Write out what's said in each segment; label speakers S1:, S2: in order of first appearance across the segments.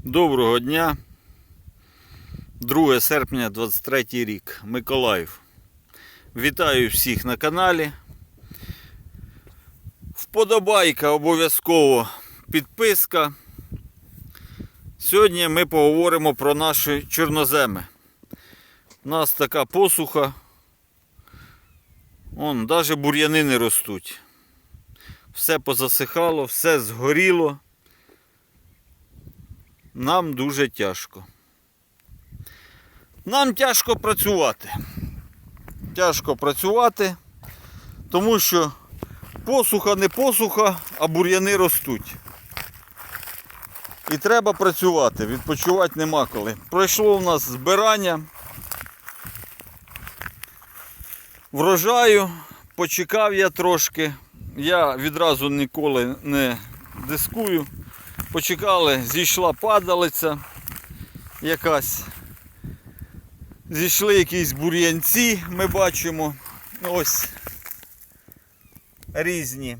S1: Доброго дня. 2 серпня 23 рік. Миколаїв. Вітаю всіх на каналі. Вподобайка обов'язково підписка. Сьогодні ми поговоримо про наші чорноземи. У нас така посуха. Вон, навіть бур'яни не ростуть. Все позасихало, все згоріло. Нам дуже тяжко. Нам тяжко працювати. Тяжко працювати, тому що посуха не посуха, а бур'яни ростуть. І треба працювати, відпочивати нема коли. Пройшло у нас збирання. Врожаю, почекав я трошки. Я відразу ніколи не дискую. Почекали, зійшла падалиця якась. Зійшли якісь бур'янці, ми бачимо. Ось різні.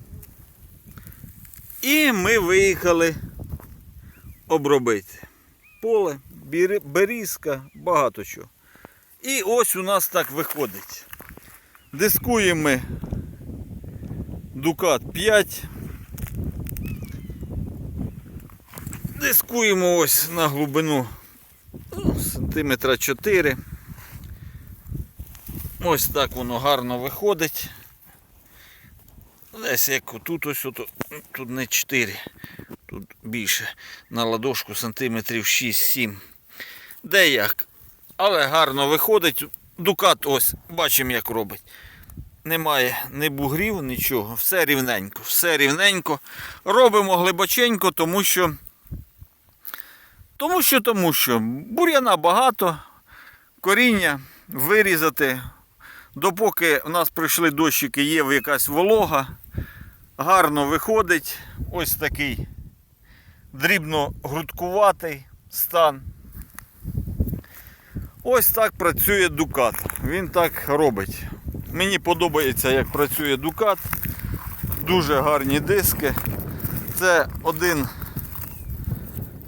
S1: І ми виїхали обробити. Поле, берізка, багато чого. І ось у нас так виходить. Дискуємо Дукат 5. Дискуємо ось на глибину ну, сантиметра 4. Ось так воно гарно виходить. Десь як тут ось ото, тут не 4, тут більше на ладошку сантиметрів 6-7. Де як. Але гарно виходить. Дукат ось, бачимо як робить. Немає ні бугрів, нічого. Все рівненько, все рівненько. Робимо глибоченько, тому що тому що, тому що бур'яна багато, коріння вирізати. Допоки в нас прийшли дощики, є якась волога, гарно виходить. Ось такий дрібно грудкуватий стан. Ось так працює дукат. Він так робить. Мені подобається, як працює дукат. Дуже гарні диски. Це один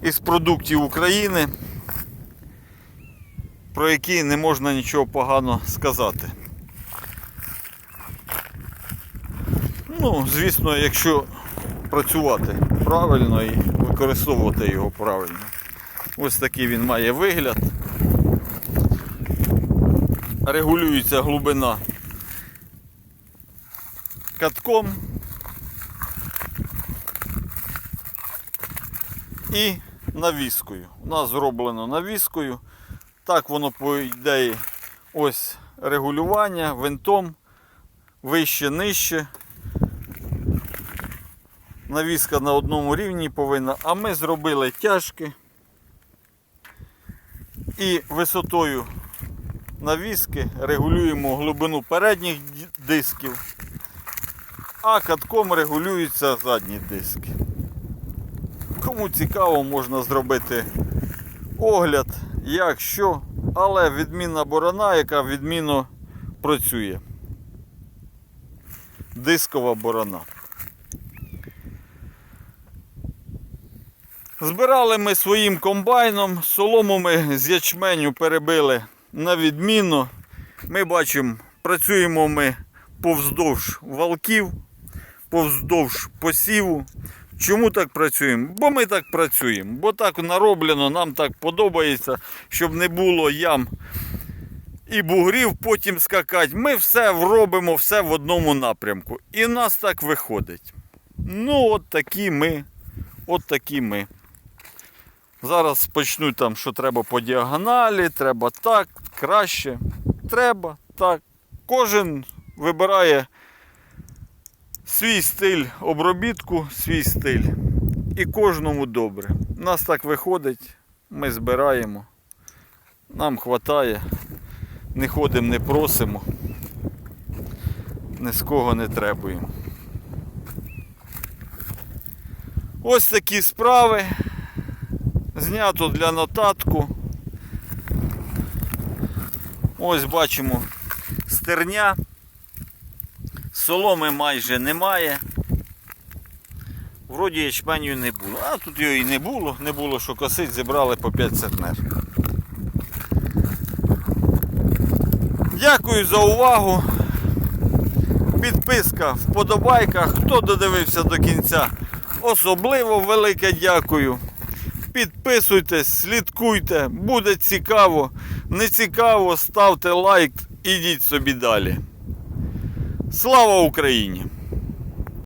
S1: із продуктів України, про які не можна нічого погано сказати. Ну, звісно, якщо працювати правильно і використовувати його правильно. Ось такий він має вигляд. Регулюється глибина катком. і навіскою. У нас зроблено навіскою. Так воно по ідеї ось регулювання винтом вище, нижче. Навіска на одному рівні повинна, а ми зробили тяжки і висотою навіски регулюємо глибину передніх дисків, а катком регулюються задні диски. Кому цікаво, можна зробити огляд, як що, але відмінна борона, яка відмінно працює. Дискова борона. Збирали ми своїм комбайном, солому ми з ячменю перебили на відмінно. Ми бачимо, працюємо ми повздовж валків, повздовж посіву. Чому так працюємо? Бо ми так працюємо, бо так нароблено, нам так подобається, щоб не було ям і бугрів потім скакати. Ми все робимо, все в одному напрямку. І в нас так виходить. Ну, от такі ми. От такі ми. Зараз почну там, що треба по діагоналі, треба так, краще. Треба так. Кожен вибирає свій стиль обробітку, свій стиль. І кожному добре. У нас так виходить, ми збираємо. Нам вистачає. Не ходимо, не просимо. Ні з кого не требуємо. Ось такі справи. Знято для нотатку. Ось бачимо стерня. Соломи майже немає. Вроді ячменю не було. А тут його і не було, не було що косить, зібрали по 5 центнер. Дякую за увагу. Підписка, вподобайка. Хто додивився до кінця, особливо велике дякую. Підписуйтесь, слідкуйте, буде цікаво. Не цікаво, ставте лайк, ідіть собі далі. Слава Україні!